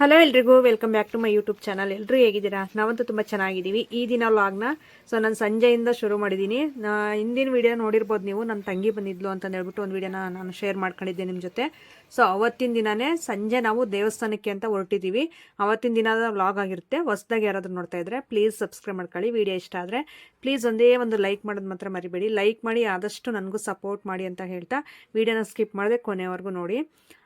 Hello ಎಲ್ರಿಗೂ welcome back to my YouTube channel ಎಲ್ಲರೂ ಹೇಗಿದ್ದೀರಾ? ನಾವಂತೂ ತುಂಬ ಚೆನ್ನಾಗಿದ್ದೀವಿ. ಈ ದಿನ ವ್ಲಾಗ್ನ ಸೊ ನಾನು ಸಂಜೆಯಿಂದ ಶುರು ಮಾಡಿದ್ದೀನಿ ಹಿಂದಿನ ವೀಡಿಯೋ ನೋಡಿರ್ಬೋದು ನೀವು. ನನ್ನ ತಂಗಿ ಬಂದಿದ್ಲು ಅಂತ ಹೇಳ್ಬಿಟ್ಟು ಒಂದು ವೀಡಿಯೋನ ನಾನು ಶೇರ್ ಮಾಡ್ಕೊಂಡಿದ್ದೆ ನಿಮ್ಮ ಜೊತೆ. ಸೊ ಅವತ್ತಿನ ದಿನನೇ ಸಂಜೆ ನಾವು ದೇವಸ್ಥಾನಕ್ಕೆ ಅಂತ ಹೊರಟಿದ್ದೀವಿ ಅವತ್ತಿನ ದಿನದ ವ್ಲಾಗ್ ಆಗಿರುತ್ತೆ. ಹೊಸ್ದಾಗಿ ಯಾರಾದರೂ ನೋಡ್ತಾ ಇದ್ರೆ ಪ್ಲೀಸ್ ಸಬ್ಸ್ಕ್ರೈಬ್ ಮಾಡ್ಕೊಳ್ಳಿ. ವಿಡಿಯೋ ಇಷ್ಟ ಆದರೆ ಪ್ಲೀಸ್ ಒಂದೇ ಒಂದು ಲೈಕ್ ಮಾಡೋದು ಮಾತ್ರ ಮರಿಬೇಡಿ. ಲೈಕ್ ಮಾಡಿ ಆದಷ್ಟು ನನಗೂ ಸಪೋರ್ಟ್ ಮಾಡಿ ಅಂತ ಹೇಳ್ತಾ ವೀಡಿಯೋನ ಸ್ಕಿಪ್ ಮಾಡಿದೆ ಕೊನೆವರೆಗೂ ನೋಡಿ.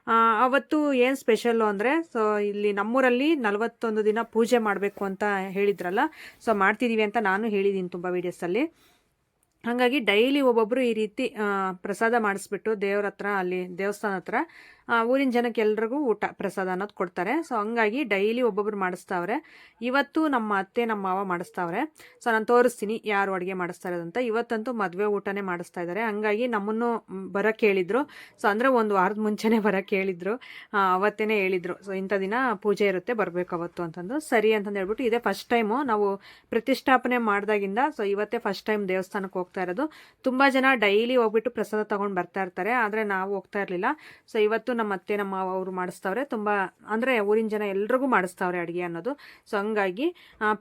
ಅವತ್ತು ಏನು ಸ್ಪೆಷಲ್ಲು ಅಂದರೆ ಸೊ ಇಲ್ಲಿ ನಮ್ಮೂರಲ್ಲಿ ನಲವತ್ತೊಂದು ದಿನ ಪೂಜೆ ಮಾಡಬೇಕು ಅಂತ ಹೇಳಿದ್ರಲ್ಲ ಸೊ ಮಾಡ್ತಿದ್ದೀವಿ ಅಂತ ನಾನು ಹೇಳಿದ್ದೀನಿ ತುಂಬ ವೀಡಿಯೋಸಲ್ಲಿ ಹಾಗಾಗಿ ಡೈಲಿ ಒಬ್ಬೊಬ್ಬರು ಈ ರೀತಿ ಪ್ರಸಾದ ಮಾಡಿಸ್ಬಿಟ್ಟು ದೇವ್ರ ಹತ್ರ ಅಲ್ಲಿ ದೇವಸ್ಥಾನ ಹತ್ರ ಊರಿನ ಜನಕ್ಕೆ ಎಲ್ರಿಗೂ ಊಟ, ಪ್ರಸಾದ ಅನ್ನೋದು ಕೊಡ್ತಾರೆ. ಸೊ ಹಂಗಾಗಿ ಡೈಲಿ ಒಬ್ಬೊಬ್ರು ಮಾಡಿಸ್ತಾವ್ರೆ. ಇವತ್ತು ನಮ್ಮ ಅತ್ತೆ, ನಮ್ಮ ಮಾವ ಮಾಡಿಸ್ತಾವ್ರೆ. ಸೊ ನಾನು ತೋರಿಸ್ತೀನಿ ಯಾರು ಅಡುಗೆ ಮಾಡಿಸ್ತಾ ಇರೋದಂತ ಇವತ್ತಂತೂ ಮದುವೆ ಊಟನೇ ಮಾಡಿಸ್ತಾ ಇದ್ದಾರೆ ಹಂಗಾಗಿ ನಮ್ಮನ್ನು ಬರೋಕ್ಕೆ ಹೇಳಿದ್ರು ಸೊ ಅಂದರೆ ಒಂದು ವಾರದ ಮುಂಚೆನೇ ಬರಕ್ಕೆ ಹೇಳಿದ್ರು ಅವತ್ತೇನೆ ಹೇಳಿದ್ರು. ಸೊ ಇಂಥ ದಿನ ಪೂಜೆ ಇರುತ್ತೆ, ಬರಬೇಕು ಅವತ್ತು ಅಂತಂದು. ಸರಿ ಅಂತಂದು ಹೇಳ್ಬಿಟ್ಟು ಇದೇ ಫಸ್ಟ್ ಟೈಮು ನಾವು ಪ್ರತಿಷ್ಠಾಪನೆ ಮಾಡಿದಾಗಿಂದ ಸೊ ಇವತ್ತೇ ಫಸ್ಟ್ ಟೈಮ್ ದೇವಸ್ಥಾನಕ್ಕೆ ಹೋಗ್ತಾ ಇರೋದು. ತುಂಬ ಜನ ಡೈಲಿ ಹೋಗ್ಬಿಟ್ಟು ಪ್ರಸಾದ ತೊಗೊಂಡು ಬರ್ತಾ ಇರ್ತಾರೆ. ಆದರೆ ನಾವು ಹೋಗ್ತಾ ಇರಲಿಲ್ಲ. ಸೊ ಇವತ್ತು ನಮ್ಮ ಅತ್ತೆ, ನಮ್ಮ ಅವರು ಮಾಡಿಸ್ತವ್ರೆ. ತುಂಬ ಅಂದರೆ ಊರಿನ ಜನ ಎಲ್ರಿಗೂ ಮಾಡಿಸ್ತಾವ್ರೆ ಅಡುಗೆ ಅನ್ನೋದು. ಸೊ ಹಂಗಾಗಿ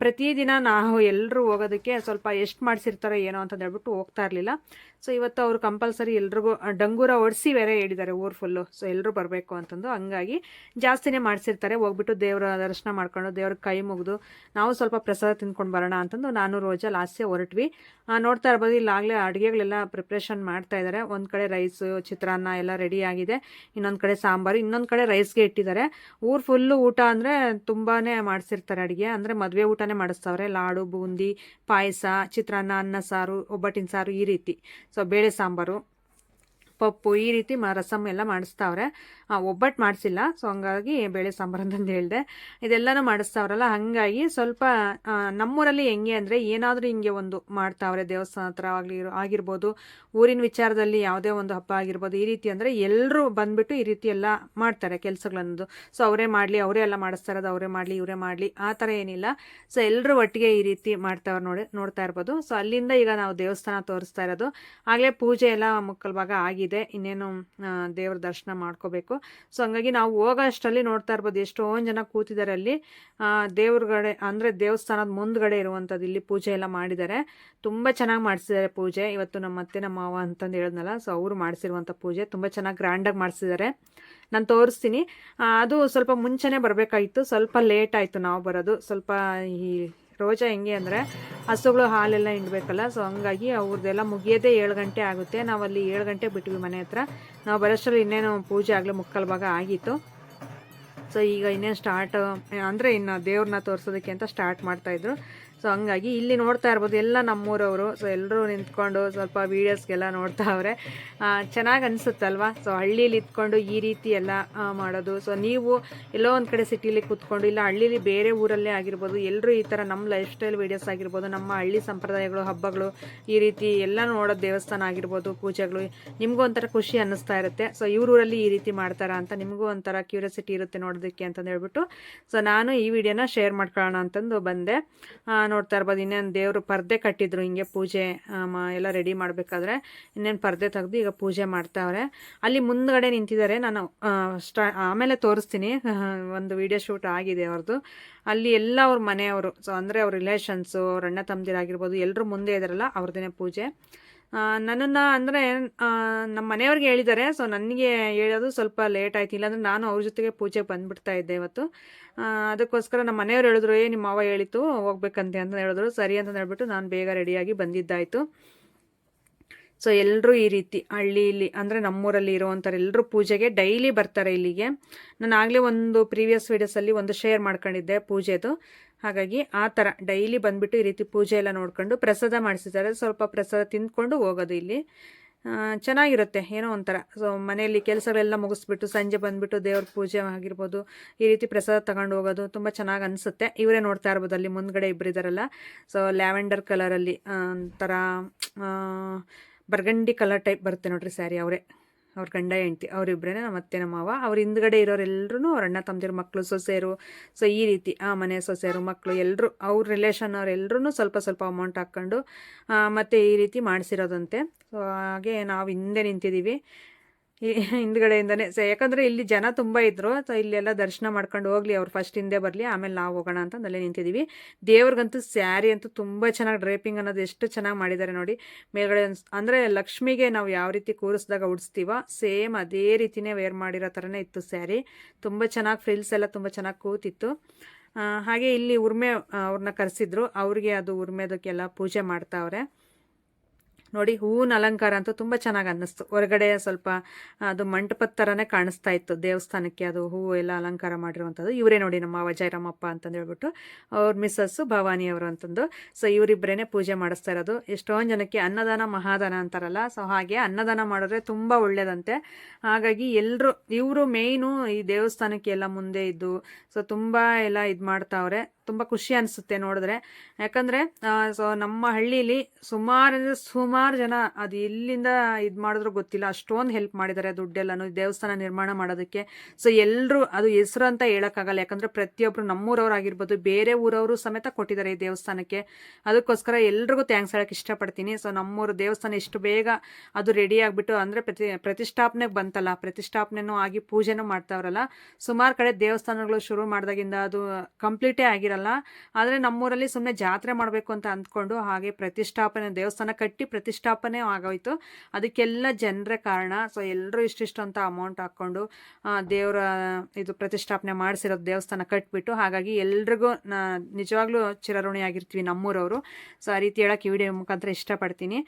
ಪ್ರತಿದಿನ ನಾವು ಎಲ್ಲರೂ ಹೋಗೋದಕ್ಕೆ ಸ್ವಲ್ಪ ಎಷ್ಟು ಮಾಡಿಸಿರ್ತಾರೆ ಏನೋ ಅಂತ ಹೇಳ್ಬಿಟ್ಟು ಹೋಗ್ತಾ ಇರಲಿಲ್ಲ. ಸೊ ಇವತ್ತು ಅವರು ಕಂಪಲ್ಸರಿ ಎಲ್ರಿಗೂ ಡಂಗೂರ ಒಡಿಸಿ ಬೇರೆ ಹೇಳಿದ್ದಾರೆ ಊರು ಫುಲ್ಲು ಸೊ ಎಲ್ಲರೂ ಬರಬೇಕು ಅಂತಂದು. ಹಂಗಾಗಿ ಜಾಸ್ತಿನೇ ಮಾಡಿಸಿರ್ತಾರೆ. ಹೋಗ್ಬಿಟ್ಟು ದೇವರ ದರ್ಶನ ಮಾಡ್ಕೊಂಡು, ದೇವ್ರ ಕೈ ಮುಗಿದು, ನಾವು ಸ್ವಲ್ಪ ಪ್ರಸಾದ ತಿಂದ್ಕೊಂಡು ಬರೋಣ ಅಂತಂದು ನಾನು ರೋಜ ಲಾಸ್ಟೇ ಹೊರಟ್ವಿ. ನೋಡ್ತಾ ಇರ್ಬೋದು, ಇಲ್ಲಾಗಲೇ ಅಡುಗೆಗಳೆಲ್ಲ ಪ್ರಿಪ್ರೇಷನ್ ಮಾಡ್ತಾ ಇದ್ದಾರೆ. ಒಂದು ಕಡೆ ರೈಸು ಚಿತ್ರಾನ್ನ ಎಲ್ಲ ರೆಡಿ ಆಗಿದೆ. ಇನ್ನೊಂದು ಕಡೆ ಸಾಂಬಾರು, ಇನ್ನೊಂದು ಕಡೆ ರೈಸ್ಗೆ ಇಟ್ಟಿದ್ದಾರೆ. ಊರು ಫುಲ್ಲು ಊಟ ಅಂದರೆ ತುಂಬಾ ಮಾಡಿಸಿರ್ತಾರೆ ಅಡುಗೆ. ಅಂದರೆ ಮದುವೆ ಊಟನೇ ಮಾಡಿಸ್ತಾವ್ರೆ. ಲಾಡು, ಬೂಂದಿ, ಪಾಯಸ, ಚಿತ್ರಾನ್ನ, ಅನ್ನ ಸಾರು, ಒಬ್ಬಟ್ಟಿನ ಸಾರು ಈ ರೀತಿ. ಸೊ ಬೇಳೆ ಸಾಂಬಾರು, ಪಪ್ಪು ಈ ರೀತಿ ಮ ರಸಮ್ ಎಲ್ಲ ಮಾಡಿಸ್ತಾವ್ರೆ. ಒಬ್ಬಟ್ಟು ಮಾಡಿಸಿಲ್ಲ. ಸೊ ಹಂಗಾಗಿ ಬೇಳೆ ಸಾಂಬಾರು ಅಂತಂದು ಹೇಳಿದೆ. ಇದೆಲ್ಲನೂ ಮಾಡಿಸ್ತಾವ್ರಲ್ಲ, ಹಾಗಾಗಿ ಸ್ವಲ್ಪ ನಮ್ಮೂರಲ್ಲಿ ಹೆಂಗೆ ಅಂದರೆ ಏನಾದರೂ ಹಿಂಗೆ ಒಂದು ಮಾಡ್ತಾವ್ರೆ ದೇವಸ್ಥಾನ ಹತ್ರ ಆಗಲಿ, ಆಗಿರ್ಬೋದು, ಊರಿನ ವಿಚಾರದಲ್ಲಿ ಯಾವುದೇ ಒಂದು ಹಬ್ಬ ಆಗಿರ್ಬೋದು, ಈ ರೀತಿ ಅಂದರೆ ಎಲ್ಲರೂ ಬಂದ್ಬಿಟ್ಟು ಈ ರೀತಿ ಎಲ್ಲ ಮಾಡ್ತಾರೆ ಕೆಲಸಗಳನ್ನೋದು. ಸೊ ಅವರೇ ಮಾಡಲಿ, ಅವರೇ ಎಲ್ಲ ಮಾಡಿಸ್ತಾ ಇರೋದು ಅವರೇ ಮಾಡಲಿ, ಇವರೇ ಮಾಡಲಿ, ಆ ಥರ ಏನಿಲ್ಲ. ಸೊ ಎಲ್ಲರೂ ಒಟ್ಟಿಗೆ ಈ ರೀತಿ ಮಾಡ್ತಾವ್ರೆ ನೋಡಿ, ನೋಡ್ತಾ ಇರ್ಬೋದು. ಸೊ ಅಲ್ಲಿಂದ ಈಗ ನಾವು ದೇವಸ್ಥಾನ ತೋರಿಸ್ತಾ ಇರೋದು. ಆಗಲೇ ಪೂಜೆ ಎಲ್ಲ ಮುಕ್ಕಲ್ ಭಾಗ ಆಗಿದೆ. ಇನ್ನೇನು ದೇವ್ರ ದರ್ಶನ ಮಾಡ್ಕೋಬೇಕು. ಸೊ ಹಂಗಾಗಿ ನಾವು ಹೋಗೋ ಅಷ್ಟರಲ್ಲಿ ನೋಡ್ತಾ ಇರ್ಬೋದು. ಎಷ್ಟೊಂದು ಜನ ಕೂತಿದ್ದಾರೆ ಅಲ್ಲಿ. ದೇವ್ರಗಡೆ ಅಂದರೆ ದೇವಸ್ಥಾನದ ಮುಂದ್ಗಡೆ ಇರುವಂಥದ್ದು ಇಲ್ಲಿ ಪೂಜೆ ಎಲ್ಲ ಮಾಡಿದ್ದಾರೆ. ತುಂಬ ಚೆನ್ನಾಗಿ ಮಾಡಿಸಿದ್ದಾರೆ ಪೂಜೆ. ಇವತ್ತು ನಮ್ಮ ಅತ್ತೆ, ನಮ್ಮ ಮಾವ ಅಂತಂದು ಹೇಳಿದ್ನಲ್ಲ, ಸೊ ಅವರು ಮಾಡಿಸಿರುವಂಥ ಪೂಜೆ ತುಂಬ ಚೆನ್ನಾಗಿ ಗ್ರ್ಯಾಂಡಾಗಿ ಮಾಡಿಸಿದ್ದಾರೆ. ನಾನು ತೋರಿಸ್ತೀನಿ. ಅದು ಸ್ವಲ್ಪ ಮುಂಚೆನೇ ಬರಬೇಕಾಗಿತ್ತು ಸ್ವಲ್ಪ ಲೇಟ್ ಆಯಿತು ನಾವು ಬರೋದು. ಸ್ವಲ್ಪ ಈ ರೋಜಾ ಹೆಂಗೆ ಅಂದರೆ ಹಸುಗಳು ಹಾಲೆಲ್ಲ ಹಿಂಡಬೇಕಲ್ಲ ಸೊ ಹಂಗಾಗಿ ಅವ್ರದ್ದೆಲ್ಲ ಮುಗಿಯೋದೇ ಏಳು ಗಂಟೆ ಆಗುತ್ತೆ. ನಾವು ಅಲ್ಲಿ ಏಳು ಗಂಟೆ ಬಿಟ್ವಿ ಮನೆ ಹತ್ರ. ನಾವು ಬರೋಷ್ಟರಲ್ಲಿ ಇನ್ನೇನು ಪೂಜೆ ಆಗಲಿ ಮುಕ್ಕಾಲು ಭಾಗ ಆಗಿತ್ತು. ಸೊ ಈಗ ಇನ್ನೇನು ಸ್ಟಾರ್ಟ್ ಅಂದರೆ ಇನ್ನು ದೇವ್ರನ್ನ ತೋರಿಸೋದಕ್ಕೆ ಅಂತ ಸ್ಟಾರ್ಟ್ ಮಾಡ್ತಾಯಿದ್ರು ಸೊ ಹಂಗಾಗಿ ಇಲ್ಲಿ ನೋಡ್ತಾ ಇರ್ಬೋದು ಎಲ್ಲ ನಮ್ಮೂರವರು. ಸೊ ಎಲ್ಲರೂ ನಿಂತ್ಕೊಂಡು ಸ್ವಲ್ಪ ವೀಡಿಯೋಸ್ಗೆಲ್ಲ ನೋಡ್ತಾವ್ರೆ ಚೆನ್ನಾಗಿ ಅನಿಸುತ್ತಲ್ವಾ? ಸೊ ಹಳ್ಳೀಲಿ ಇದ್ಕೊಂಡು ಈ ರೀತಿ ಎಲ್ಲ ಮಾಡೋದು. ಸೊ ನೀವು ಎಲ್ಲೋ ಒಂದು ಕಡೆ ಸಿಟಿಲಿ ಕೂತ್ಕೊಂಡು ಇಲ್ಲ ಹಳ್ಳೀಲಿ ಬೇರೆ ಊರಲ್ಲೇ ಆಗಿರ್ಬೋದು ಎಲ್ಲರೂ ಈ ಥರ ನಮ್ಮ ಲೈಫ್ ಸ್ಟೈಲ್ ವೀಡಿಯೋಸ್ ಆಗಿರ್ಬೋದು, ನಮ್ಮ ಹಳ್ಳಿ ಸಂಪ್ರದಾಯಗಳು, ಹಬ್ಬಗಳು ಈ ರೀತಿ ಎಲ್ಲ ನೋಡೋ ದೇವಸ್ಥಾನ ಆಗಿರ್ಬೋದು, ಪೂಜೆಗಳು, ನಿಮಗೂ ಒಂಥರ ಖುಷಿ ಅನ್ನಿಸ್ತಾ ಇರುತ್ತೆ. ಸೊ ಊರಲ್ಲಿ ಈ ರೀತಿ ಮಾಡ್ತಾರಾ ಅಂತ ನಿಮಗೂ ಒಂಥರ ಕ್ಯೂರಿಯಾಸಿಟಿ ಇರುತ್ತೆ ನೋಡೋದಕ್ಕೆ ಅಂತಂದು ಹೇಳ್ಬಿಟ್ಟು. ಸೊ ನಾನು ಈ ವಿಡಿಯೋನ ಶೇರ್ ಮಾಡ್ಕೊಳ್ಳೋಣ ಅಂತಂದು ಬಂದೆ. ನೋಡ್ತಾ ಇರ್ಬೋದು. ಇನ್ನೇನು ದೇವರು ಪರ್ದೆ ಕಟ್ಟಿದ್ರು, ಹಿಂಗೆ ಪೂಜೆ ಎಲ್ಲ ರೆಡಿ ಮಾಡಬೇಕಾದ್ರೆ ಇನ್ನೇನು ಪರ್ದೆ ತೆಗೆದು ಈಗ ಪೂಜೆ ಮಾಡ್ತಾವ್ರೆ. ಅಲ್ಲಿ ಮುಂದ್ಗಡೆ ನಿಂತಿದ್ದಾರೆ. ನಾನು ಸ್ಟಾ, ಆಮೇಲೆ ತೋರಿಸ್ತೀನಿ. ಒಂದು ವಿಡಿಯೋ ಶೂಟ್ ಆಗಿದೆ ಅವ್ರದ್ದು ಅಲ್ಲಿ ಎಲ್ಲ ಅವ್ರ ಮನೆಯವರು ಸೊ ಅಂದರೆ ಅವ್ರ ರಿಲೇಷನ್ಸು ಅವ್ರ ಅಣ್ಣ ತಮ್ಮದಿರಾಗಿರ್ಬೋದು ಎಲ್ಲರೂ ಮುಂದೆ ಇದ್ದಾರಲ್ಲ ಅವ್ರದ್ದೇ ಪೂಜೆ. ನನ್ನನ್ನು ಅಂದರೆ ನಮ್ಮ ಮನೆಯವ್ರಿಗೆ ಹೇಳಿದ್ದಾರೆ. ಸೊ ನನಗೆ ಹೇಳೋದು ಸ್ವಲ್ಪ ಲೇಟ್ ಆಯ್ತು. ಇಲ್ಲಾಂದ್ರೆ ನಾನು ಅವ್ರ ಜೊತೆಗೆ ಪೂಜೆಗೆ ಬಂದ್ಬಿಡ್ತಾ ಇದ್ದೆ ಇವತ್ತು. ಅದಕ್ಕೋಸ್ಕರ ನಮ್ಮ ಮನೆಯವ್ರು ಹೇಳಿದ್ರು, ಏ, ನಿಮ್ಮ ಮಾವ ಹೇಳಿತು ಹೋಗ್ಬೇಕಂತೆ ಅಂತ ಹೇಳಿದ್ರು. ಸರಿ ಅಂತ ಹೇಳ್ಬಿಟ್ಟು ನಾನು ಬೇಗ ರೆಡಿಯಾಗಿ ಬಂದಿದ್ದಾಯಿತು. ಸೊ ಎಲ್ಲರೂ ಈ ರೀತಿ ಹಳ್ಳಿಲಿ ಅಂದರೆ ನಮ್ಮೂರಲ್ಲಿ ಇರುವಂಥವ್ರು ಎಲ್ಲರೂ ಪೂಜೆಗೆ ಡೈಲಿ ಬರ್ತಾರೆ ಇಲ್ಲಿಗೆ. ನಾನು ಆಗಲೇ ಒಂದು ಪ್ರೀವಿಯಸ್ ವೀಡಿಯೋಸಲ್ಲಿ ಒಂದು ಶೇರ್ ಮಾಡ್ಕೊಂಡಿದ್ದೆ ಪೂಜೆದು. ಹಾಗಾಗಿ ಆ ಥರ ಡೈಲಿ ಬಂದುಬಿಟ್ಟು ಈ ರೀತಿ ಪೂಜೆ ಎಲ್ಲ ನೋಡ್ಕೊಂಡು ಪ್ರಸಾದ ಮಾಡಿಸಿದ್ದಾರೆ. ಸ್ವಲ್ಪ ಪ್ರಸಾದ ತಿಂದ್ಕೊಂಡು ಹೋಗೋದು ಇಲ್ಲಿ. ಚೆನ್ನಾಗಿರುತ್ತೆ ಏನೋ ಒಂಥರ. ಸೊ ಮನೆಯಲ್ಲಿ ಕೆಲಸಗಳೆಲ್ಲ ಮುಗಿಸ್ಬಿಟ್ಟು ಸಂಜೆ ಬಂದುಬಿಟ್ಟು ದೇವ್ರ ಪೂಜೆ ಆಗಿರ್ಬೋದು, ಈ ರೀತಿ ಪ್ರಸಾದ ತಗೊಂಡು ಹೋಗೋದು ತುಂಬ ಚೆನ್ನಾಗಿ ಅನಿಸುತ್ತೆ. ಇವರೇ ನೋಡ್ತಾ ಇರ್ಬೋದು ಅಲ್ಲಿ ಮುಂದ್ಗಡೆ ಇಬ್ಬರಿದಾರಲ್ಲ ಸೊ ಲ್ಯಾವೆಂಡರ್ ಕಲರಲ್ಲಿ ಒಂಥರ ಬರ್ಗಂಡಿ ಕಲರ್ ಟೈಪ್ ಬರುತ್ತೆ ನೋಡ್ರಿ ಸ್ಯಾರಿ ಅವರೇ. ಅವ್ರ ಗಂಡ ಹೆಂಡ್ತಿ ಅವರಿಬ್ಬರೇ ನಮ್ಮ ಅತ್ತೆ ನಮ್ಮ ಮಾವ, ಅವ್ರ ಹಿಂದ್ಗಡೆ ಇರೋರೆಲ್ಲರೂ ಅವ್ರ ಅಣ್ಣ ತಮ್ಮದಿರು ಮಕ್ಕಳು ಸೊಸೆಯರು ಸೊ ಈ ರೀತಿ ಆ ಮನೆ ಸೊಸೆಯರು ಮಕ್ಕಳು ಎಲ್ಲರೂ ಅವ್ರ ರಿಲೇಷನ್ ಅವರೆಲ್ಲರೂ ಸ್ವಲ್ಪ ಸ್ವಲ್ಪ ಅಮೌಂಟ್ ಹಾಕ್ಕೊಂಡು ಮತ್ತು ಈ ರೀತಿ ಮಾಡಿಸಿರೋದಂತೆ. ಸೊ ಹಾಗೆ ನಾವು ಹಿಂದೆ ನಿಂತಿದ್ದೀವಿ. ಹಿಂದ್ಗಡೆಯಿಂದನೇ. ಸೊ ಯಾಕಂದರೆ ಇಲ್ಲಿ ಜನ ತುಂಬ ಇದ್ದರು ಸೊ ಇಲ್ಲೆಲ್ಲ ದರ್ಶನ ಮಾಡ್ಕೊಂಡು ಹೋಗ್ಲಿ, ಅವ್ರು ಫಸ್ಟ್ ಹಿಂದೆ ಬರಲಿ, ಆಮೇಲೆ ನಾವು ಹೋಗೋಣ ಅಂತ ಅಲ್ಲೇ ನಿಂತಿದ್ದೀವಿ ದೇವ್ರಿಗಂತೂ ಸ್ಯಾರಿ ಅಂತೂ ತುಂಬ ಚೆನ್ನಾಗಿ ಡ್ರೈಪಿಂಗ್ ಅನ್ನೋದು ಎಷ್ಟು ಚೆನ್ನಾಗಿ ಮಾಡಿದ್ದಾರೆ ನೋಡಿ. ಮೇಲ್ಗಡೆ ಅಂದರೆ ಲಕ್ಷ್ಮಿಗೆ ನಾವು ಯಾವ ರೀತಿ ಕೂರಿಸಿದಾಗ ಉಡಿಸ್ತೀವೋ, ಸೇಮ್ ಅದೇ ರೀತಿನೇ ವೇರ್ ಮಾಡಿರೋ ಥರನೇ ಇತ್ತು ಸ್ಯಾರಿ. ತುಂಬ ಚೆನ್ನಾಗಿ ಫ್ರಿಲ್ಸ್ ಎಲ್ಲ ತುಂಬ ಚೆನ್ನಾಗಿ ಕೂತಿತ್ತು. ಹಾಗೆ ಇಲ್ಲಿ ಉರ್ಮೆ ಅವ್ರನ್ನ ಕರೆಸಿದ್ರು. ಅವ್ರಿಗೆ ಅದು ಉರ್ಮೆದಕ್ಕೆಲ್ಲ ಪೂಜೆ ಮಾಡ್ತಾವ್ರೆ. ನೋಡಿ ಹೂವಿನ ಅಲಂಕಾರ ಅಂತೂ ತುಂಬ ಚೆನ್ನಾಗಿ ಅನ್ನಿಸ್ತು. ಹೊರಗಡೆ ಸ್ವಲ್ಪ ಅದು ಮಂಟಪದ ಥರನೇ ಕಾಣಿಸ್ತಾ ಇತ್ತು. ದೇವಸ್ಥಾನಕ್ಕೆ ಅದು ಹೂವು ಎಲ್ಲ ಅಲಂಕಾರ ಮಾಡಿರುವಂಥದ್ದು. ಇವರೇ ನೋಡಿ ನಮ್ಮ ವಜಯರಾಮಪ್ಪ ಅಂತಂದು ಹೇಳ್ಬಿಟ್ಟು ಅವ್ರ ಮಿಸ್ಸಸ್ಸು ಭವಾನಿ ಅವರು ಅಂತಂದು. ಸೊ ಇವರಿಬ್ಬರೇ ಪೂಜೆ ಮಾಡಿಸ್ತಾ ಇರೋದು. ಎಷ್ಟೊಂದು ಜನಕ್ಕೆ ಅನ್ನದಾನ ಮಹಾದಾನ ಅಂತಾರಲ್ಲ. ಸೊ, ಹಾಗೆ ಅನ್ನದಾನ ಮಾಡಿದ್ರೆ ತುಂಬ ಒಳ್ಳೆಯದಂತೆ ಹಾಗಾಗಿ ಎಲ್ಲರೂ ಇವರು ಮೇಯ್ನು ಈ ದೇವಸ್ಥಾನಕ್ಕೆ ಎಲ್ಲ ಮುಂದೆ ಇದ್ದು, ಸೊ, ತುಂಬ ಎಲ್ಲ ಇದು ಮಾಡ್ತಾವ್ರೆ. ತುಂಬ ಖುಷಿ ಅನಿಸುತ್ತೆ ನೋಡಿದ್ರೆ. ಯಾಕಂದರೆ ಸೊ ನಮ್ಮ ಹಳ್ಳೀಲಿ ಸುಮಾರು ಅಂದರೆ ಸುಮಾರು ಜನ ಅದು ಎಲ್ಲಿಂದ ಇದು ಮಾಡಿದ್ರು ಗೊತ್ತಿಲ್ಲ. ಅಷ್ಟೊಂದು ಹೆಲ್ಪ್ ಮಾಡಿದ್ದಾರೆ ದುಡ್ಡೆಲ್ಲನೂ ದೇವಸ್ಥಾನ ನಿರ್ಮಾಣ ಮಾಡೋದಕ್ಕೆ. ಸೊ ಎಲ್ಲರೂ ಅದು ಹೆಸರು ಅಂತ ಹೇಳೋಕ್ಕಾಗಲ್ಲ. ಯಾಕಂದರೆ ಪ್ರತಿಯೊಬ್ಬರು ನಮ್ಮೂರವ್ರು ಆಗಿರ್ಬೋದು ಬೇರೆ ಊರವರು ಸಮೇತ ಕೊಟ್ಟಿದ್ದಾರೆ ಈ ದೇವಸ್ಥಾನಕ್ಕೆ. ಅದಕ್ಕೋಸ್ಕರ ಎಲ್ರಿಗೂ ಥ್ಯಾಂಕ್ಸ್ ಹೇಳೋಕ್ಕೆ ಇಷ್ಟಪಡ್ತೀನಿ. ಸೊ ನಮ್ಮೂರು ದೇವಸ್ಥಾನ ಎಷ್ಟು ಬೇಗ ಅದು ರೆಡಿ ಆಗಿಬಿಟ್ಟು, ಅಂದರೆ ಪ್ರತಿ, ಪ್ರತಿಷ್ಠಾಪನೆಗೆ ಬಂತಲ್ಲ, ಪ್ರತಿಷ್ಠಾಪನೆನೂ ಆಗಿ ಪೂಜೆನೂ ಮಾಡ್ತಾವ್ರಲ್ಲ. ಸುಮಾರು ಕಡೆ ದೇವಸ್ಥಾನಗಳು ಶುರು ಮಾಡಿದಾಗಿಂದ ಅದು ಕಂಪ್ಲೀಟೇ ಆಗಿರಲ್ಲ. ಆದರೆ ನಮ್ಮೂರಲ್ಲಿ ಸುಮ್ಮನೆ ಜಾತ್ರೆ ಮಾಡಬೇಕು ಅಂತ ಅಂದ್ಕೊಂಡು ಹಾಗೆ ಪ್ರತಿಷ್ಠಾಪನೆ, ದೇವಸ್ಥಾನ ಕಟ್ಟಿ ಪ್ರತಿಷ್ಠಾಪನೆ ಆಗೋಯ್ತು. ಅದಕ್ಕೆಲ್ಲ ಜನರೇ ಕಾರಣ. ಸೊ ಎಲ್ಲರೂ ಇಷ್ಟಿಷ್ಟು ಅಂತ ಅಮೌಂಟ್ ಹಾಕ್ಕೊಂಡು ದೇವರ, ಇದು ಪ್ರತಿಷ್ಠಾಪನೆ ಮಾಡಿಸಿರೋದು ದೇವಸ್ಥಾನ ಕಟ್ಬಿಟ್ಟು ಹಾಗಾಗಿ ಎಲ್ರಿಗೂ ನಿಜವಾಗ್ಲೂ ಚಿರಋಣಿಯಾಗಿರ್ತೀವಿ ನಮ್ಮೂರವರು. ಸೊ ಆ ರೀತಿ ಹೇಳೋಕೆ ಈ ವಿಡಿಯೋ ಮುಖಾಂತರ ಇಷ್ಟಪಡ್ತೀನಿ.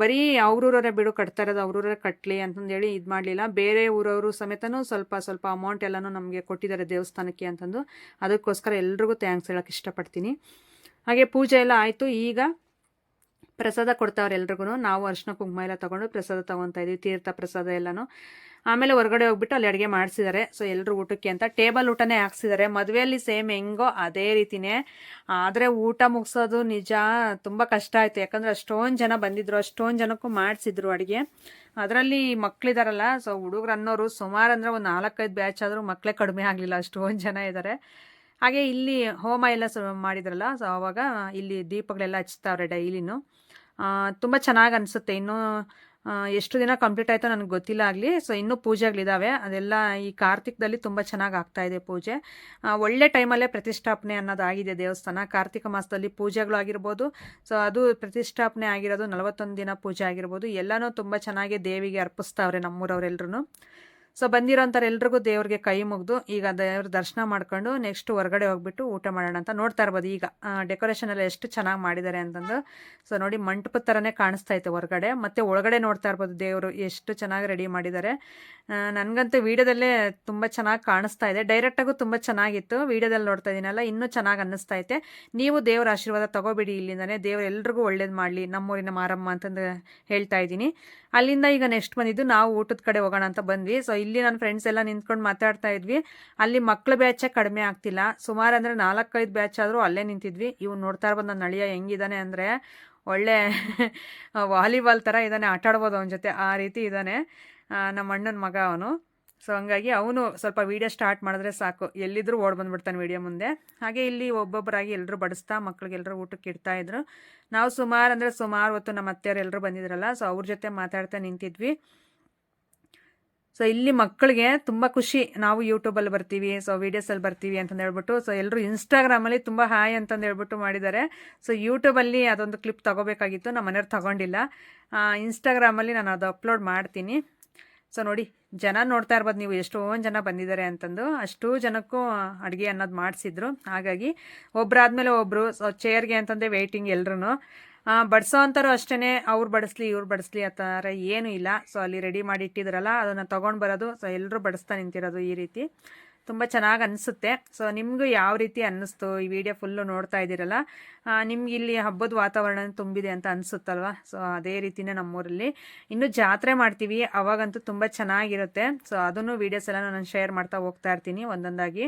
ಬರೀ ಅವ್ರೂರವರೇ ಬಿಡು ಕಟ್ತಾ ಇರೋದು ಅವ್ರೂರೇ ಕಟ್ಟಲಿ ಅಂತಂದೇಳಿ ಇದು ಮಾಡಲಿಲ್ಲ. ಬೇರೆ ಊರವರು ಸಮೇತನೂ ಸ್ವಲ್ಪ ಸ್ವಲ್ಪ ಅಮೌಂಟ್ ಎಲ್ಲನೂ ನಮಗೆ ಕೊಟ್ಟಿದ್ದಾರೆ ದೇವಸ್ಥಾನಕ್ಕೆ ಅಂತಂದು. ಅದಕ್ಕೋಸ್ಕರ ಎಲ್ರಿಗೂ ಥ್ಯಾಂಕ್ಸ್ ಹೇಳೋಕ್ಕೆ ಇಷ್ಟಪಡ್ತೀನಿ. ಹಾಗೆ ಪೂಜೆ ಎಲ್ಲ ಆಯಿತು. ಈಗ ಪ್ರಸಾದ ಕೊಡ್ತಾವ್ರೆ ಎಲ್ರಿಗೂ ನಾವು ಅರ್ಶಿನ ಕುಂಕುಮ ಎಲ್ಲ ತೊಗೊಂಡು ಪ್ರಸಾದ ತೊಗೊತಾ ಇದ್ದೀವಿ ತೀರ್ಥ ಪ್ರಸಾದ ಎಲ್ಲನೂ. ಆಮೇಲೆ ಹೊರಗಡೆ ಹೋಗ್ಬಿಟ್ಟು ಅಲ್ಲಿ ಅಡುಗೆ ಮಾಡಿಸಿದ್ದಾರೆ ಸೊ ಎಲ್ಲರೂ ಊಟಕ್ಕೆ ಅಂತ. ಟೇಬಲ್ ಊಟನೇ ಹಾಕ್ಸಿದ್ದಾರೆ ಮದುವೆಯಲ್ಲಿ ಸೇಮ್ ಹೆಂಗೋ ಅದೇ ರೀತಿನೇ. ಆದರೆ ಊಟ ಮುಗಿಸೋದು ನಿಜ ತುಂಬ ಕಷ್ಟ ಆಯಿತು. ಯಾಕಂದರೆ ಅಷ್ಟೊಂದು ಜನ ಬಂದಿದ್ರು, ಅಷ್ಟೊಂದು ಜನಕ್ಕೂ ಮಾಡಿಸಿದ್ರು ಅಡುಗೆ. ಅದರಲ್ಲಿ ಮಕ್ಕಳಿದಾರಲ್ಲ ಸೊ ಹುಡುಗರು ಅನ್ನೋರು ಸುಮಾರು ಅಂದರೆ ಒಂದು ನಾಲ್ಕೈದು ಬ್ಯಾಚ್ ಆದರೂ ಮಕ್ಕಳೇ ಕಡಿಮೆ ಆಗಲಿಲ್ಲ. ಅಷ್ಟೊಂದು ಜನ ಇದ್ದಾರೆ ಹಾಗೆ ಇಲ್ಲಿ ಹೋಮ ಎಲ್ಲ ಮಾಡಿದ್ರಲ್ಲ ಸೊ ಆವಾಗ ಇಲ್ಲಿ ದೀಪಗಳೆಲ್ಲ ಹಚ್ತಾವ್ರೆ ಡೈಲಿನೂ. ತುಂಬ ಚೆನ್ನಾಗಿ ಅನಿಸುತ್ತೆ. ಇನ್ನೂ ಎಷ್ಟು ದಿನ ಕಂಪ್ಲೀಟ್ ಆಯಿತೋ ನನಗೆ ಗೊತ್ತಿಲ್ಲ ಆಗಲಿ. ಸೊ, ಇನ್ನೂ ಪೂಜೆಗಳಿದ್ದಾವೆ ಅದೆಲ್ಲ ಈ ಕಾರ್ತಿಕದಲ್ಲಿ ತುಂಬ ಚೆನ್ನಾಗಿ ಆಗ್ತಾ ಇದೆ ಪೂಜೆ. ಒಳ್ಳೆ ಟೈಮಲ್ಲೇ ಪ್ರತಿಷ್ಠಾಪನೆ ಅನ್ನೋದಾಗಿದೆ ದೇವಸ್ಥಾನ. ಕಾರ್ತಿಕ ಮಾಸದಲ್ಲಿ ಪೂಜೆಗಳು ಆಗಿರ್ಬೋದು. ಸೊ, ಅದು ಪ್ರತಿಷ್ಠಾಪನೆ ಆಗಿರೋದು ನಲವತ್ತೊಂದು ದಿನ ಪೂಜೆ ಆಗಿರ್ಬೋದು. ಎಲ್ಲನೂ ತುಂಬ ಚೆನ್ನಾಗಿ ದೇವಿಗೆ ಅರ್ಪಿಸ್ತಾವ್ರೆ ನಮ್ಮೂರವರೆಲ್ಲರೂ ಸೊ ಬಂದಿರೋಂಥವ್ರು ಎಲ್ರಿಗೂ ದೇವ್ರಿಗೆ ಕೈ ಮುಗಿದು ಈಗ ದೇವ್ರ ದರ್ಶನ ಮಾಡ್ಕೊಂಡು ನೆಕ್ಸ್ಟ್ ಹೊರಗಡೆ ಹೋಗ್ಬಿಟ್ಟು ಊಟ ಮಾಡೋಣ ಅಂತ ನೋಡ್ತಾ ಇರ್ಬೋದು ಈಗ. ಡೆಕೋರೇಷನ್ ಎಲ್ಲ ಎಷ್ಟು ಚೆನ್ನಾಗಿ ಮಾಡಿದ್ದಾರೆ ಅಂತಂದು. ಸೊ ನೋಡಿ ಮಂಟಪದ ಥರನೇ ಕಾಣಿಸ್ತಾ ಇತ್ತು ಹೊರಗಡೆ. ಮತ್ತು ಒಳಗಡೆ ನೋಡ್ತಾ ಇರ್ಬೋದು ದೇವರು ಎಷ್ಟು ಚೆನ್ನಾಗಿ ರೆಡಿ ಮಾಡಿದ್ದಾರೆ. ನನಗಂತೂ ವೀಡಿಯೋದಲ್ಲೇ ತುಂಬ ಚೆನ್ನಾಗಿ ಕಾಣಿಸ್ತಾ ಇದೆ. ಡೈರೆಕ್ಟಾಗೂ ತುಂಬ ಚೆನ್ನಾಗಿತ್ತು. ವೀಡಿಯೋದಲ್ಲಿ ನೋಡ್ತಾ ಇದ್ದೀನಲ್ಲ ಇನ್ನೂ ಚೆನ್ನಾಗಿ ಅನ್ನಿಸ್ತಾ ಐತೆ. ನೀವು ದೇವರ ಆಶೀರ್ವಾದ ತಗೋಬಿಡಿ ಇಲ್ಲಿಂದನೇ. ದೇವ್ರು ಎಲ್ರಿಗೂ ಒಳ್ಳೇದು ಮಾಡಲಿ. ನಮ್ಮೂರಿನ ಮಾರಮ್ಮ ಅಂತಂದು ಹೇಳ್ತಾ ಇದ್ದೀನಿ. ಅಲ್ಲಿಂದ ಈಗ ನೆಕ್ಸ್ಟ್ ಬಂದಿದ್ದು ನಾವು ಊಟದ ಕಡೆ ಹೋಗೋಣ ಅಂತ ಬಂದ್ವಿ. ಸೊ ಇಲ್ಲಿ ನನ್ನ ಫ್ರೆಂಡ್ಸ್ ಎಲ್ಲ ನಿಂತ್ಕೊಂಡು ಮಾತಾಡ್ತಾ ಇದ್ವಿ. ಅಲ್ಲಿ ಮಕ್ಳ ಬ್ಯಾಚೇ ಕಡಿಮೆ ಆಗ್ತಿಲ್ಲ. ಸುಮಾರು ಅಂದರೆ ನಾಲ್ಕೈದು ಬ್ಯಾಚ್ ಆದರೂ ಅಲ್ಲೇ ನಿಂತಿದ್ವಿ. ಇವ್ ನೋಡ್ತಾ ಇರ್ಬೋದು ನನ್ನ ಅಳಿಯ ಹೆಂಗಿದ್ದಾನೆ ಅಂದರೆ ಒಳ್ಳೆ ವಾಲಿಬಾಲ್ ಥರ ಇದ್ದಾನೆ ಆಟ ಆಡ್ಬೋದು ಅವನ ಜೊತೆ. ಆ ರೀತಿ ಇದ್ದಾನೆ ನಮ್ಮ ಅಣ್ಣನ ಮಗ ಅವನು. ಸೊ ಹಂಗಾಗಿ ಅವನು ಸ್ವಲ್ಪ ವೀಡಿಯೋ ಸ್ಟಾರ್ಟ್ ಮಾಡಿದ್ರೆ ಸಾಕು. ಎಲ್ಲಿದ್ರೂ ಓಡ್ ಬಂದ್ಬಿಡ್ತಾನೆ ವೀಡಿಯೋ ಮುಂದೆ. ಹಾಗೆ ಇಲ್ಲಿ ಒಬ್ಬೊಬ್ಬರಾಗಿ ಎಲ್ಲರೂ ಬಡಿಸ್ತಾ ಮಕ್ಳಿಗೆಲ್ಲರೂ ಊಟಕ್ಕೆ ಇಡ್ತಾ ಇದ್ರು. ನಾವು ಸುಮಾರು ಅಂದರೆ ಸುಮಾರು ಹೊತ್ತು ನಮ್ಮ ಅತ್ತೆಯವ್ರು ಎಲ್ಲರೂ ಬಂದಿದ್ರಲ್ಲ ಸೊ ಅವ್ರ ಜೊತೆ ಮಾತಾಡ್ತಾ ನಿಂತಿದ್ವಿ. ಸೊ ಇಲ್ಲಿ ಮಕ್ಕಳಿಗೆ ತುಂಬ ಖುಷಿ. ನಾವು ಯೂಟ್ಯೂಬಲ್ಲಿ ಬರ್ತೀವಿ ಸೊ ವೀಡಿಯೋಸಲ್ಲಿ ಬರ್ತೀವಿ ಅಂತಂದು ಹೇಳ್ಬಿಟ್ಟು ಸೊ ಎಲ್ಲರೂ ಇನ್ಸ್ಟಾಗ್ರಾಮಲ್ಲಿ ತುಂಬ ಹಾಯ್ ಅಂತಂದು ಹೇಳ್ಬಿಟ್ಟು ಮಾಡಿದ್ದಾರೆ. ಸೊ ಯೂಟ್ಯೂಬಲ್ಲಿ ಅದೊಂದು ಕ್ಲಿಪ್ ತಗೋಬೇಕಾಗಿತ್ತು ನಮ್ಮ ಮನೆಯವ್ರು ತಗೊಂಡಿಲ್ಲ. ಇನ್ಸ್ಟಾಗ್ರಾಮಲ್ಲಿ ನಾನು ಅದು ಅಪ್ಲೋಡ್ ಮಾಡ್ತೀನಿ. ಸೊ ನೋಡಿ, ಜನ ನೋಡ್ತಾ ಇರ್ಬೋದು ನೀವು ಎಷ್ಟೊಂದು ಜನ ಬಂದಿದ್ದಾರೆ ಅಂತಂದು. ಅಷ್ಟು ಜನಕ್ಕೂ ಅಡುಗೆ ಅನ್ನೋದು ಮಾಡಿಸಿದ್ರು. ಹಾಗಾಗಿ ಒಬ್ಬರಾದ್ಮೇಲೆ ಒಬ್ಬರು ಸೊ ಚೇರ್ಗೆ ಅಂತಂದೆ ವೆಯ್ಟಿಂಗ್ ಎಲ್ರೂ ಬಡಿಸೋ ಅಂತಾರು ಅಷ್ಟೇ ಅವ್ರು ಬಡಿಸ್ಲಿ, ಇವ್ರು ಬಡಿಸ್ಲಿ ಆ ಥರ ಏನೂ ಇಲ್ಲ. ಸೊ ಅಲ್ಲಿ ರೆಡಿ ಮಾಡಿ ಇಟ್ಟಿದ್ರಲ್ಲ, ಅದನ್ನು ತೊಗೊಂಡು ಬರೋದು ಸೊ ಎಲ್ಲರೂ ಬಡಿಸ್ತಾ ನಿಂತಿರೋದು ಈ ರೀತಿ. ತುಂಬ ಚೆನ್ನಾಗಿ ಅನಿಸುತ್ತೆ. ಸೊ ನಿಮಗೂ ಯಾವ ರೀತಿ ಅನ್ನಿಸ್ತು? ಈ ವಿಡಿಯೋ ಫುಲ್ಲು ನೋಡ್ತಾ ಇದ್ದೀರಲ್ಲ. ನಿಮ್ಗೆ ಇಲ್ಲಿ ಹಬ್ಬದ ವಾತಾವರಣ ತುಂಬಿದೆ ಅಂತ ಅನಿಸುತ್ತಲ್ವ? ಸೊ ಅದೇ ರೀತಿನೇ ನಮ್ಮೂರಲ್ಲಿ. ಇನ್ನು ಜಾತ್ರೆ ಮಾಡ್ತೀವಿ. ಅವಾಗಂತೂ ತುಂಬ ಚೆನ್ನಾಗಿರುತ್ತೆ. ಸೊ ಅದನ್ನು ವೀಡಿಯೋಸ್ ಎಲ್ಲ ನಾನು ಶೇರ್ ಮಾಡ್ತಾ ಹೋಗ್ತಾ ಇರ್ತೀನಿ ಒಂದೊಂದಾಗಿ.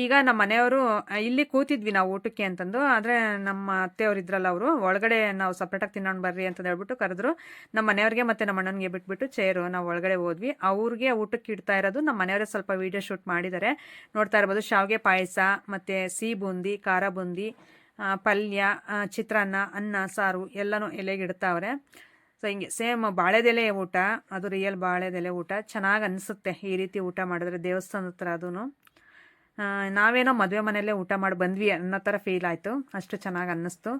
ಈಗ ನಮ್ಮ ಮನೆಯವರು ಇಲ್ಲಿ ಕೂತಿದ್ವಿ ನಾವು ಊಟಕ್ಕೆ ಅಂತಂದು. ಆದರೆ ನಮ್ಮ ಅತ್ತೆಯವ್ರು ಇದ್ರಲ್ಲ ಅವರು, ಒಳಗಡೆ ನಾವು ಸಪ್ರೇಟಾಗಿ ತಿನ್ನೋಣ ಬರ್ರಿ ಅಂತ ಹೇಳ್ಬಿಟ್ಟು ಕರೆದ್ರು. ನಮ್ಮ ಮನೆಯವ್ರಿಗೆ ಮತ್ತು ನಮ್ಮ ಅಣ್ಣನಿಗೆ ಬಿಟ್ಬಿಟ್ಟು ಚೇರು, ನಾವು ಒಳಗಡೆ ಹೋದ್ವಿ. ಅವ್ರಿಗೆ ಊಟಕ್ಕೆ ಇಡ್ತಾ ಇರೋದು ನಮ್ಮ ಮನೆಯವರೇ ಸ್ವಲ್ಪ ವೀಡಿಯೋ ಶೂಟ್ ಮಾಡಿದ್ದಾರೆ. ನೋಡ್ತಾ ಇರ್ಬೋದು, ಶಾವಿಗೆ ಪಾಯಸ, ಮತ್ತು ಸಿಹಿ ಬೂಂದಿ, ಖಾರ ಬೂಂದಿ ಪಲ್ಯ ಚಿತ್ರಾನ್ನ, ಅನ್ನ, ಸಾರು ಎಲ್ಲನೂ ಎಲೆಗೆ ಇಡ್ತಾವ್ರೆ. ಸೊ ಹಿಂಗೆ ಸೇಮ್ ಬಾಳೆದೆಲೆ ಊಟ, ಅದು ರಿಯಲ್ ಬಾಳೆದೆಲೆ ಊಟ. ಚೆನ್ನಾಗಿ ಅನಿಸುತ್ತೆ ಈ ರೀತಿ ಊಟ ಮಾಡಿದ್ರೆ ದೇವಸ್ಥಾನದ ಹತ್ರ ಅದೂ ನಾವೇನೋ ಮದುವೆ ಮನೆಯಲ್ಲೇ ಊಟ ಮಾಡಿ ಬಂದ್ವಿ ಅನ್ನೋ ಥರ ಫೀಲ್ ಆಯಿತು. ಅಷ್ಟು ಚೆನ್ನಾಗಿ ಅನ್ನಿಸ್ತು.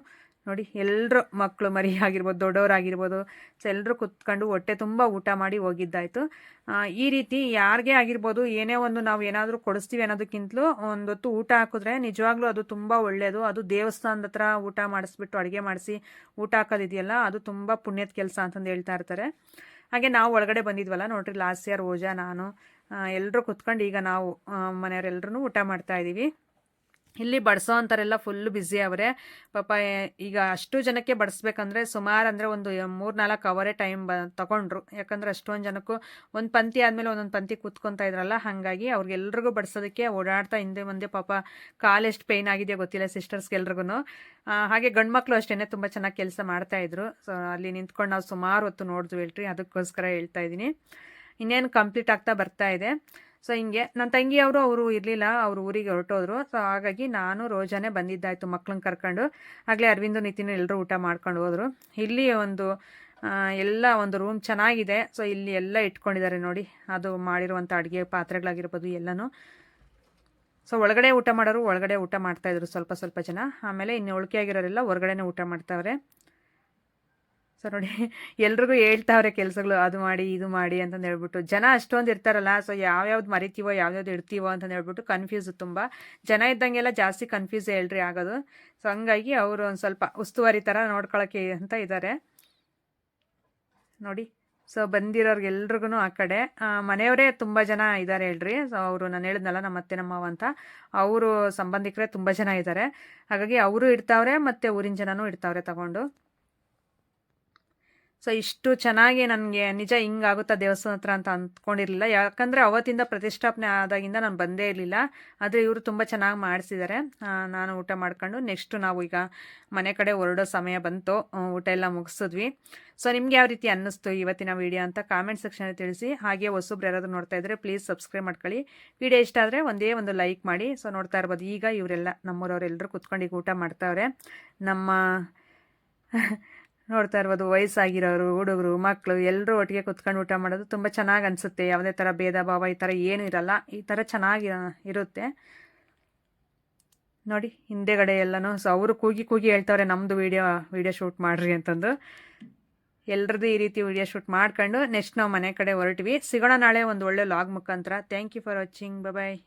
ನೋಡಿ ಎಲ್ಲರೂ ಮಕ್ಕಳು ಮರಿ ಆಗಿರ್ಬೋದು, ದೊಡ್ಡವರಾಗಿರ್ಬೋದು ಸೊ ಎಲ್ಲರೂ ಕುತ್ಕೊಂಡು ಹೊಟ್ಟೆ ತುಂಬ ಊಟ ಮಾಡಿ ಹೋಗಿದ್ದಾಯಿತು. ಈ ರೀತಿ ಯಾರಿಗೇ ಆಗಿರ್ಬೋದು, ಏನೇ ಒಂದು ನಾವು ಏನಾದರೂ ಕೊಡಿಸ್ತೀವಿ ಅನ್ನೋದಕ್ಕಿಂತಲೂ ಒಂದೊತ್ತು ಊಟ ಹಾಕಿದ್ರೆ ನಿಜವಾಗ್ಲೂ ಅದು ತುಂಬ ಒಳ್ಳೆಯದು ಅದು ದೇವಸ್ಥಾನದ ಹತ್ರ ಊಟ ಮಾಡಿಸ್ಬಿಟ್ಟು ಅಡುಗೆ ಮಾಡಿಸಿ ಊಟ ಹಾಕೋದಿದೆಯಲ್ಲ, ಅದು ತುಂಬ ಪುಣ್ಯದ ಕೆಲಸ ಅಂತಂದು ಹೇಳ್ತಾ ಇರ್ತಾರೆ. ಹಾಗೆ ನಾವು ಒಳಗಡೆ ಬಂದಿದ್ವಲ್ಲ, ನೋಡ್ರಿ ಲಾಸ್ಟ್ ಇಯರ್ ಓಜಾ ನಾನು. ಎಲ್ಲರೂ ಕುತ್ಕೊಂಡು ಈಗ ನಾವು ಮನೆಯವರೆಲ್ಲರೂ ಊಟ ಮಾಡ್ತಾ ಇದ್ದೀವಿ ಇಲ್ಲಿ ಬಡಿಸೋ ಅಂತಾರೆಲ್ಲ ಫುಲ್ ಬ್ಯುಸಿ ಅವರೇ. ಪಾಪ ಈಗ ಅಷ್ಟು ಜನಕ್ಕೆ ಬಡಿಸ್ಬೇಕಂದ್ರೆ ಸುಮಾರು ಅಂದರೆ ಒಂದು ಮೂರು ನಾಲ್ಕು ಅವರೇ ಟೈಮ್ ಬ, ತೊಗೊಂಡ್ರು. ಯಾಕಂದರೆ ಅಷ್ಟೊಂದು ಜನಕ್ಕೂ ಒಂದು ಪಂಕ್ತಿ ಆದಮೇಲೆ ಒಂದೊಂದು ಪಂಕ್ತಿ ಕೂತ್ಕೊತಾ ಇದ್ರಲ್ಲ, ಹಾಗಾಗಿ ಅವ್ರಿಗೆಲ್ರಿಗೂ ಬಡಿಸೋದಕ್ಕೆ ಓಡಾಡ್ತಾ ಹಿಂದೆ ಮುಂದೆ ಪಾಪ ಕಾಲು ಎಷ್ಟು ಪೇಯ್ನ್ ಆಗಿದೆ ಗೊತ್ತಿಲ್ಲ ಸಿಸ್ಟರ್ಸ್ಗೆಲ್ರಿಗೂ ಹಾಗೆ ಗಂಡು ಮಕ್ಕಳು ಅಷ್ಟೇ ತುಂಬ ಚೆನ್ನಾಗಿ ಕೆಲಸ ಮಾಡ್ತಾಯಿದ್ರು ಸೊ ಅಲ್ಲಿ ನಿಂತ್ಕೊಂಡು ನಾವು ಸುಮಾರು ಹೊತ್ತು ನೋಡಿದ್ವಿ ಹೇಳ್ರಿ, ಅದಕ್ಕೋಸ್ಕರ ಹೇಳ್ತಾ ಇದ್ದೀನಿ ಇನ್ನೇನು ಕಂಪ್ಲೀಟ್ ಆಗ್ತಾ ಬರ್ತಾ ಇದೆ. ಸೊ ಹಿಂಗೆ ನನ್ನ ತಂಗಿಯವರು ಅವರು ಇರಲಿಲ್ಲ, ಅವರು ಊರಿಗೆ ಹೊರಟೋದ್ರು. ಸೊ ಹಾಗಾಗಿ ನಾನು ರೋಜಾನೆ ಬಂದಿದ್ದಾಯಿತು ಮಕ್ಳನ್ನ ಕರ್ಕೊಂಡು. ಆಗಲೇ ಅರವಿಂದ, ನಿತಿನ ಎಲ್ಲರೂ ಊಟ ಮಾಡ್ಕೊಂಡು ಹೋದರು. ಇಲ್ಲಿ ಒಂದು ಎಲ್ಲ ಒಂದು ರೂಮ್ ಚೆನ್ನಾಗಿದೆ. ಸೊ ಇಲ್ಲಿ ಎಲ್ಲ ಇಟ್ಕೊಂಡಿದ್ದಾರೆ ನೋಡಿ. ಅದು ಮಾಡಿರುವಂಥ ಅಡುಗೆ ಪಾತ್ರೆಗಳಾಗಿರ್ಬೋದು ಎಲ್ಲನೂ. ಸೊ ಒಳಗಡೆ ಊಟ ಮಾಡೋರು ಒಳಗಡೆ ಊಟ ಮಾಡ್ತಾಯಿದ್ರು ಸ್ವಲ್ಪ ಸ್ವಲ್ಪ ಜನ. ಆಮೇಲೆ ಇನ್ನು ಉಳಿಕೆ ಆಗಿರೋರೆಲ್ಲ ಹೊರಗಡೆನೇ ಊಟ ಮಾಡ್ತಾವ್ರೆ. ಸೊ ನೋಡಿ, ಎಲ್ರಿಗೂ ಹೇಳ್ತಾವ್ರೆ ಕೆಲಸಗಳು, ಅದು ಮಾಡಿ, ಇದು ಮಾಡಿ ಅಂತಂದು ಹೇಳ್ಬಿಟ್ಟು. ಜನ ಅಷ್ಟೊಂದು ಇರ್ತಾರಲ್ಲ ಸೊ ಯಾವ್ಯಾವ್ದು ಮರಿತೀವೋ, ಯಾವ್ಯಾವ್ದು ಇಡ್ತೀವೋ ಅಂತಂದು ಹೇಳ್ಬಿಟ್ಟು ಕನ್ಫ್ಯೂಸ್ ತುಂಬ. ಜನ ಇದ್ದಂಗೆಲ್ಲ ಜಾಸ್ತಿ ಕನ್ಫ್ಯೂಸ್ ಹೇಳ್ರಿ ಆಗೋದು. ಸೊ ಹಂಗಾಗಿ ಅವರು ಒಂದು ಸ್ವಲ್ಪ ಉಸ್ತುವಾರಿ ಥರ ನೋಡ್ಕೊಳಕ್ಕೆ ಅಂತ ಇದ್ದಾರೆ ನೋಡಿ ಸೊ ಬಂದಿರೋರ್ಗೆಲ್ರಿಗೂ ಆ ಕಡೆ ಮನೆಯವರೇ ತುಂಬ ಜನ ಇದ್ದಾರೆ ಹೇಳ್ರಿ. ಸೊ ಅವರು ನಾನು ಹೇಳಿದ್ನಲ್ಲ ನಮ್ಮ ಅತ್ತೆ ನಮ್ಮವ ಅಂತ. ಅವರು ಸಂಬಂಧಿಕರೇ ತುಂಬ ಜನ ಇದ್ದಾರೆ ಹಾಗಾಗಿ ಅವರು ಇಡ್ತಾವ್ರೆ ಮತ್ತು ಊರಿನ ಜನನೂ ಇಡ್ತಾವ್ರೆ ತಗೊಂಡು. ಸೊ, ಇಷ್ಟು ಚೆನ್ನಾಗಿ ನನಗೆ ನಿಜ ಹಿಂಗಾಗುತ್ತಾ ದೇವಸ್ಥಾನ ಹತ್ರ ಅಂತ ಅಂದ್ಕೊಂಡಿರಲಿಲ್ಲ. ಯಾಕಂದರೆ ಅವತ್ತಿಂದ ಪ್ರತಿಷ್ಠಾಪನೆ ಆದಾಗಿಂದ ನಾನು ಬಂದೇ ಇರಲಿಲ್ಲ. ಆದರೆ ಇವರು ತುಂಬ ಚೆನ್ನಾಗಿ ಮಾಡಿಸಿದ್ದಾರೆ ನಾನು ಊಟ ಮಾಡ್ಕೊಂಡು ನೆಕ್ಸ್ಟು ನಾವು ಈಗ ಮನೆ ಕಡೆ ಹೊರಡೋ ಸಮಯ ಬಂತು. ಊಟ ಎಲ್ಲ ಮುಗಿಸಿದ್ವಿ. ಸೊ, ನಿಮ್ಗೆ ಯಾವ ರೀತಿ ಅನ್ನಿಸ್ತು ಇವತ್ತಿನ ವೀಡಿಯೋ ಅಂತ ಕಾಮೆಂಟ್ ಸೆಕ್ಷನಲ್ಲಿ ತಿಳಿಸಿ. ಹಾಗೆ ಹೊಸಬ್ರು ಯಾರಾದರೂ ನೋಡ್ತಾ ಇದ್ದರೆ ಪ್ಲೀಸ್ ಸಬ್ಸ್ಕ್ರೈಬ್ ಮಾಡ್ಕೊಳ್ಳಿ. ವಿಡಿಯೋ ಇಷ್ಟ ಆದರೆ ಒಂದೇ ಒಂದು ಲೈಕ್ ಮಾಡಿ. ಸೊ, ನೋಡ್ತಾ ಇರ್ಬೋದು. ಈಗ ಇವರೆಲ್ಲ ನಮ್ಮೂರವರೆಲ್ಲರೂ ಕುತ್ಕೊಂಡು ಈಗ ಊಟ ಮಾಡ್ತಾವ್ರೆ. ನಮ್ಮ ನೋಡ್ತಾ ಇರ್ಬೋದು, ವಯಸ್ಸಾಗಿರೋರು, ಹುಡುಗರು ಮಕ್ಕಳು ಎಲ್ಲರೂ ಒಟ್ಟಿಗೆ ಕುತ್ಕೊಂಡು ಊಟ ಮಾಡೋದು ತುಂಬ ಚೆನ್ನಾಗಿ ಅನಿಸುತ್ತೆ. ಯಾವುದೇ ಥರ ಭೇದ ಭಾವ ಈ ಥರ ಏನೂ ಇರಲ್ಲ. ಈ ಥರ ಚೆನ್ನಾಗಿ ಇರುತ್ತೆ. ನೋಡಿ, ಹಿಂದೆಗಡೆ ಎಲ್ಲನೂ ಸೊ, ಅವರು ಕೂಗಿ ಕೂಗಿ ಹೇಳ್ತವ್ರೆ ನಮ್ಮದು ವೀಡಿಯೋ ವೀಡಿಯೋ ಶೂಟ್ ಮಾಡಿರಿ ಅಂತಂದು. ಎಲ್ಲರದ್ದು ಈ ರೀತಿ ವೀಡಿಯೋ ಶೂಟ್ ಮಾಡ್ಕೊಂಡು ನೆಕ್ಸ್ಟ್ ನಾವು ಮನೆ ಕಡೆ ಹೊರಟ್ವಿ. ಸಿಗೋಣ ನಾಳೆ ಒಂದು ಒಳ್ಳೆ ಲಾಗ್ ಮುಖಾಂತರ. Thank you for watching bye